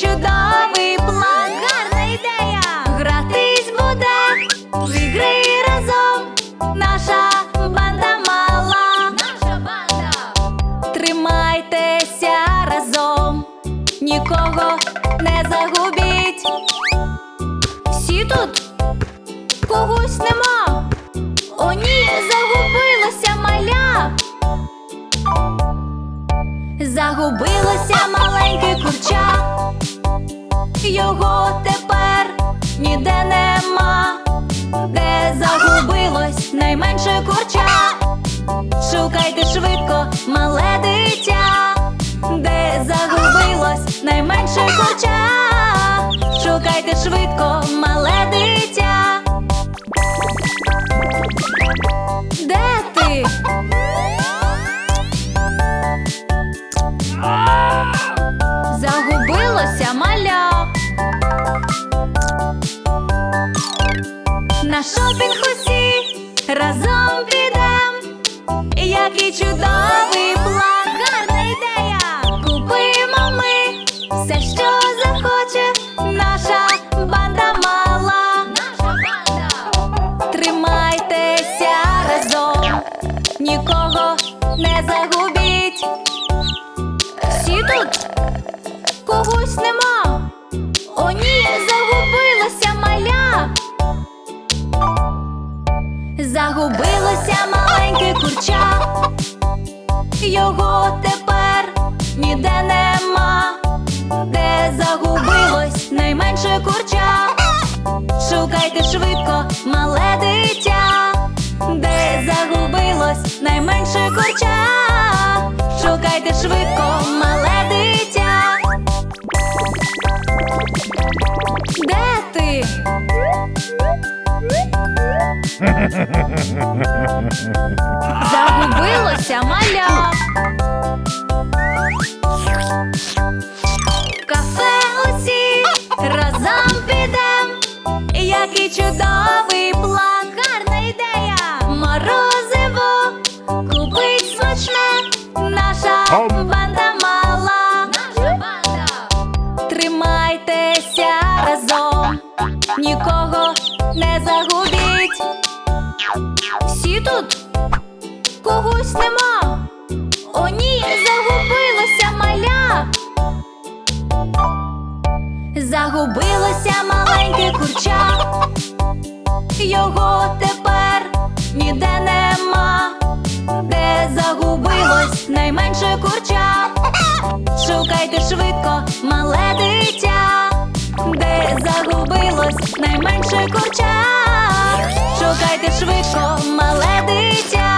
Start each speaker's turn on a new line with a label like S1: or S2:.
S1: чудовий план. Гарна ідея! Гратись буде в ігри разом. Наша банда мала. Наша банда. Тримайтеся разом, нікого не загубіть. Всі тут когось нема. О, ні, загубилося маля. Загубилося маленьке найменше курча? Шукайте швидко, мале дитя, де загубилось найменше курча. Шукайте швидко, мале дитя. Де ти? Загубилося маля. На шопінг разом підем. Який чудовий план, гарна ідея. Купимо ми все, що захоче. Наша банда мала. Наша банда. Тримайтеся разом, нікого не загубіть. Всі тут когось нема. Загубилося маленьке курча, його тепер ніде нема, де загубилось найменше курча. Шукайте швидко, мале дитя, де загубилось найменше курча. Шукайте швидко, мале дитя. Де ти? Загубилося маля. Кафе усі разом підем. Який чудовий план, гарна ідея. Морозиво купить смачне. Наша банда мала. Наша банда. Тримайтеся разом, нікого. Всі тут когось нема. О, ні, загубилося маля. Загубилося маленьке курча. Його тепер ніде нема. Де загубилось найменше курча. Шукайте швидко, мале пес, найменше курча. Шукайте швидко, мале дитя.